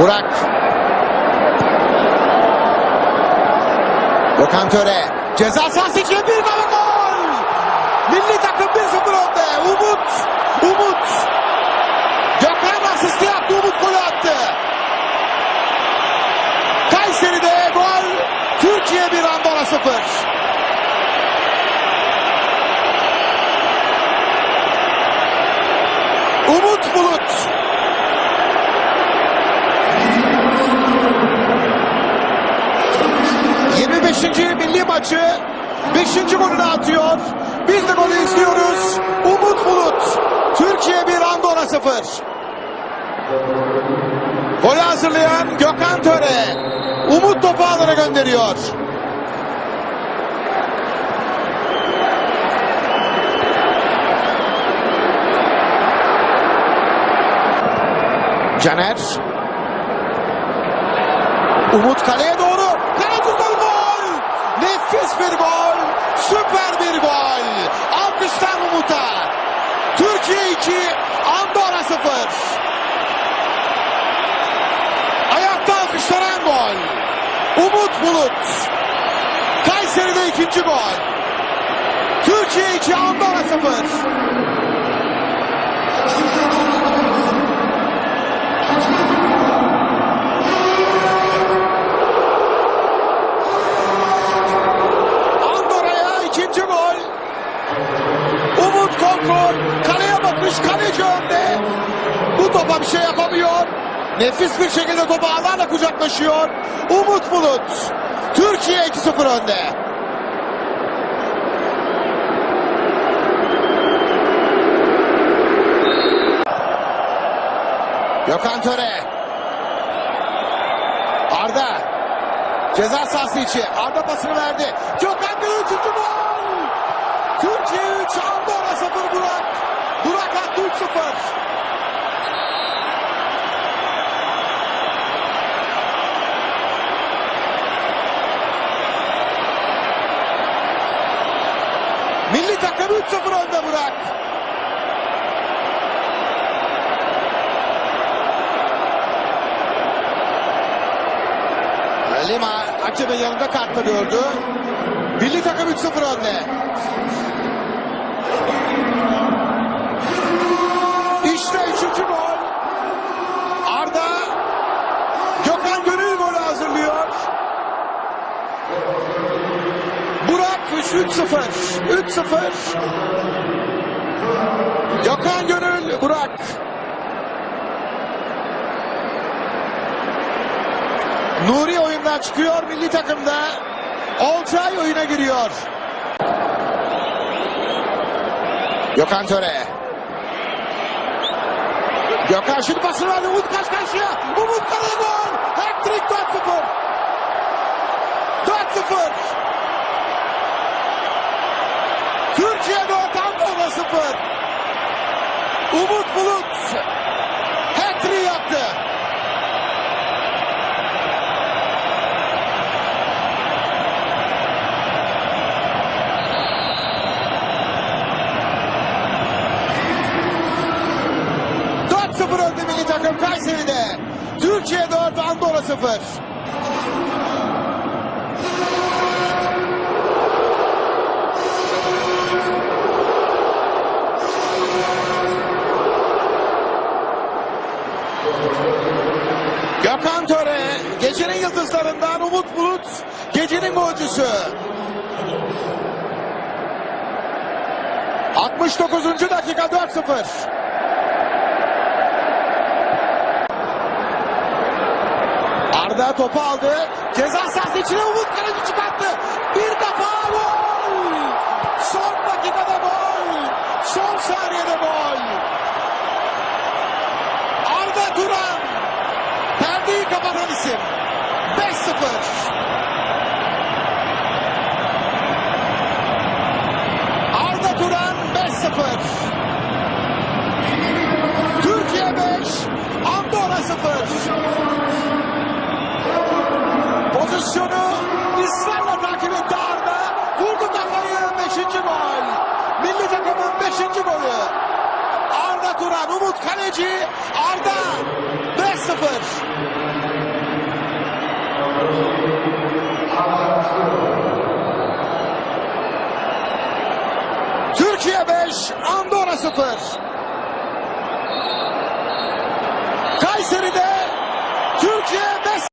Burak. Gökhan Töre. Ceza sahası içine bir gol gol. Milli takım 1-0 önde. Umut. Umut. Gökhan asisti yaptı. Umut golü attı. Kayseri'de gol. Türkiye 1 Andorra 0. Umut Bulut. ...25. milli maçı... ...5. golünü atıyor. Biz de golü izliyoruz. Umut Bulut. Türkiye 1 Andorra 0. Golü hazırlayan Gökhan Töre. Umut topu alana gönderiyor. Caner. Umut kaleye doğru. Nefis bir gol. Süper bir gol. Alkışlar Umut'a. Türkiye 2, Andorra 0. Ayakta alkışlanan gol. Umut Bulut. Kayseri'de ikinci gol. Türkiye 2, Andorra 0. Kontrol. Kaleye bakış. Kaleci önde. Bu topa bir şey yapamıyor. Nefis bir şekilde topu ağlarla kucaklaşıyor. Umut Bulut. Türkiye 2-0 önde. Gökhan Töre. Arda. Ceza sahası içi. Arda pasını verdi. Gökhan bir üçüncü gol. Türkiye 3, Andorra 0 Burak. Burak attı 3-0. Milli takım 3-0 önde Burak. Lima hakemin yanında kartla gördü. Milli takım 3-0 önde. İşte üçüncü gol. Arda Gökhan Gönül golü hazırlıyor. Burak 3-0. 3-0. Gökhan Gönül Burak. Nuri oyundan çıkıyor milli takımda. Olcay oyuna giriyor. Gökhan Töre. Gökhan şimdi pasını verdi. Umut kaç karşıya. Umut kaleye gol. Hat-trick 4-0. 4-0. Türkiye 4 Andorra 0. Umut Bulut. Hat-trick yaptı. Dört 0 önde milli takım Kayseri'de. Türkiye 4, Andorra 0. Gökhan Töre, gecenin yıldızlarından Umut Bulut, gecenin golcüsü. 69. dakika 4-0. Arda topu aldı. Ceza sahası içine Umut kaleci çıkarttı. Bir Arda Turan. Perdeyi kapatan isim. 5-0. Arda Turan 5-0. Türkiye 5, Andorra 0. Pozisyonu ısrarla takip etti Arda. Vurdu kafayı 5. gol. Milli takımın 5. golü. Arda Turan, Umut kaleci Arda 5-0. Türkiye 5, Andorra 0. Kayseri'de